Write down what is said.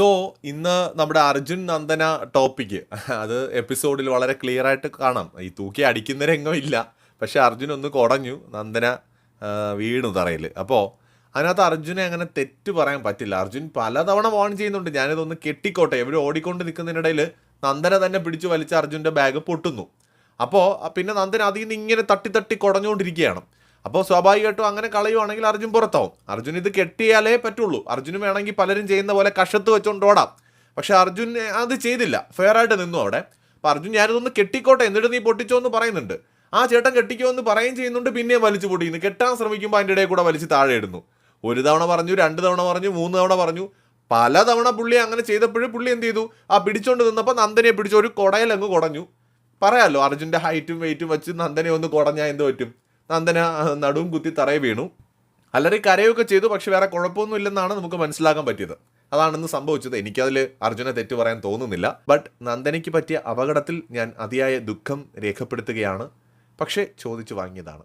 So ഇന്ന് നമ്മുടെ Arjun Nandana topic അത് എപ്പിസോഡിൽ വളരെ ക്ലിയർ ആയിട്ട് കാണാം. ഈ തൂക്കി അടിക്കുന്ന രംഗം ഇല്ല. പക്ഷെ അർജുൻ ഒന്ന് കുടഞ്ഞു. നന്ദന വീണു തറയിൽ അപ്പോൾ അതിനകത്ത് അർജുനെ അങ്ങനെ തെറ്റ് പറയാൻ പറ്റില്ല. അർജുൻ പലതവണ വാൺ ചെയ്യുന്നുണ്ട്. ഞാനിതൊന്ന് കെട്ടിക്കോട്ടെ. എവിടെ ഓടിക്കൊണ്ട് നിൽക്കുന്നതിനിടയിൽ നന്ദന തന്നെ പിടിച്ചു വലിച്ച അർജുന്റെ ബാഗ് പൊട്ടുന്നു. അപ്പോൾ പിന്നെ നന്ദന അതിൽ നിന്ന് ഇങ്ങനെ തട്ടി തട്ടി കുടഞ്ഞുകൊണ്ടിരിക്കുകയാണ്. അപ്പോൾ സ്വാഭാവികമായിട്ടും അങ്ങനെ കളയുവാണെങ്കിൽ അർജുൻ പുറത്താവും. അർജുൻ ഇത് കെട്ടിയാലേ പറ്റുള്ളൂ. അർജുന് വേണമെങ്കിൽ പലരും ചെയ്യുന്ന പോലെ കഷത്ത് വെച്ചുകൊണ്ട് ഓടാം. പക്ഷെ അർജുൻ അത് ചെയ്തില്ല. ഫെയർ ആയിട്ട് നിന്നു അവിടെ. അപ്പോൾ അർജുൻ ഞാനിതൊന്ന് കെട്ടിക്കോട്ടെ എന്നിട്ട് നീ പൊട്ടിച്ചോ എന്ന് പറയുന്നുണ്ട്. ആ ചേട്ടൻ കെട്ടിക്കോ എന്ന് പറയുകയും ചെയ്യുന്നുണ്ട് പിന്നെയും വലിച്ചു പൊട്ടിക്കുന്നു. കെട്ടാൻ ശ്രമിക്കുമ്പോൾ അതിന്റെ ഇടയിൽ കൂടെ വലിച്ച് താഴെ ഇടുന്നു. ഒരു തവണ പറഞ്ഞു രണ്ട് തവണ പറഞ്ഞു മൂന്ന് തവണ പറഞ്ഞു. പല തവണ പുള്ളി അങ്ങനെ ചെയ്തപ്പോഴും പുള്ളി എന്ത് ചെയ്തു? ആ പിടിച്ചോണ്ട് നിന്നപ്പോൾ നന്ദനെ പിടിച്ച് ഒരു കുടയിലങ്ങ് കുടഞ്ഞു. പറയാമല്ലോ അർജുന്റെ ഹൈറ്റും വെയിറ്റും വെച്ച് നന്ദനെ ഒന്ന് കുടഞ്ഞാൽ എന്ത് പറ്റും? നന്ദന നടുവും കുത്തി തറയെ വീണു. അല്ലറി കരയൊക്കെ ചെയ്തു പക്ഷെ വേറെ കുഴപ്പമൊന്നും ഇല്ലെന്നാണ് നമുക്ക് മനസ്സിലാക്കാൻ പറ്റിയത്. അതാണെന്ന് സംഭവിച്ചത്. എനിക്കതിൽ അർജുനെ തെറ്റ് പറയാൻ തോന്നുന്നില്ല. ബട്ട് നന്ദനയ്ക്ക് പറ്റിയ അപകടത്തിൽ ഞാൻ അതിയായ ദുഃഖം രേഖപ്പെടുത്തുകയാണ്. പക്ഷേ ചോദിച്ചു വാങ്ങിയതാണ്.